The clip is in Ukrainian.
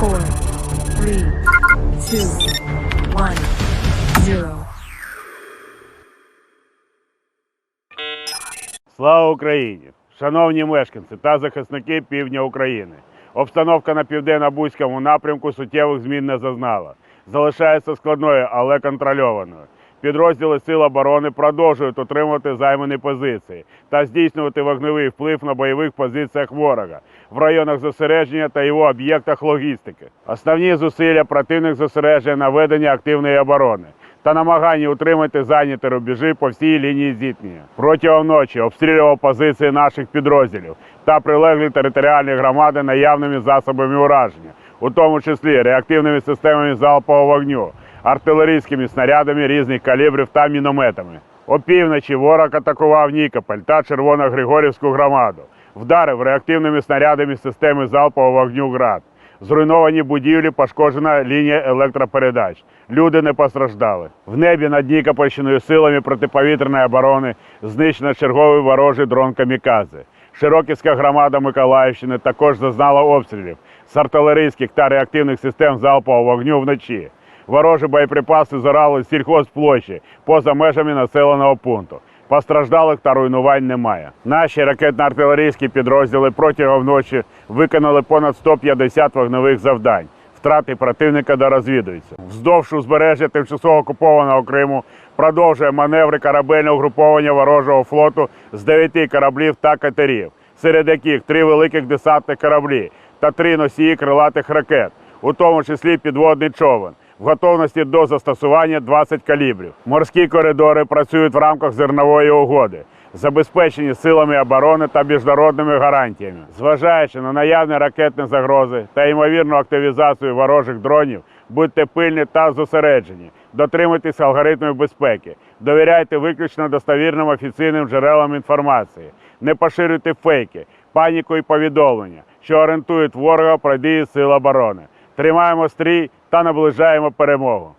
four, three. Слава Україні! Шановні мешканці та захисники півдня України. Обстановка на південно-бузькому напрямку суттєвих змін не зазнала. Залишається складною, але контрольованою. Підрозділи Сил оборони продовжують утримувати займані позиції та здійснювати вогневий вплив на бойових позиціях ворога в районах зосередження та його об'єктах логістики. Основні зусилля противник зосереджує на веденні активної оборони та намагання утримати зайняті рубежі по всій лінії зіткнення. Протягом ночі обстрілював позиції наших підрозділів та прилеглі територіальні громади наявними засобами ураження, у тому числі реактивними системами залпового вогню, артилерійськими снарядами різних калібрів та мінометами. Опівночі ворог атакував Нікополь та Червоногригорівську громаду, вдарив реактивними снарядами системи залпового вогню ГРАД. Зруйновані будівлі, пошкоджена лінія електропередач. Люди не постраждали. В небі над Нікопольщиною силами протиповітряної оборони знищено черговий ворожий дрон Камікадзе. Широківська громада Миколаївщини також зазнала обстрілів з артилерійських та реактивних систем залпового вогню вночі. Ворожі боєприпаси зорали сільхозплощі поза межами населеного пункту. Постраждалих та руйнувань немає. Наші ракетно-артилерійські підрозділи протягом ночі виконали понад 150 вогневих завдань. Втрати противника дорозвідуються. Вздовж узбережжя тимчасово окупованого Криму продовжує маневри корабельного угруповання ворожого флоту з 9 кораблів та катерів, серед яких три великих десантних кораблі та три носії крилатих ракет, у тому числі підводний човен в готовності до застосування 20 калібрів. Морські коридори працюють в рамках зернової угоди, забезпечені силами оборони та міжнародними гарантіями. Зважаючи на наявні ракетні загрози та ймовірну активізацію ворожих дронів, будьте пильні та зосереджені. Дотримуйтесь алгоритмів безпеки, довіряйте виключно достовірним офіційним джерелам інформації, не поширюйте фейки, паніку і повідомлення, що орієнтують ворога про дії сил оборони. Тримаємо стрій та наближаємо перемогу.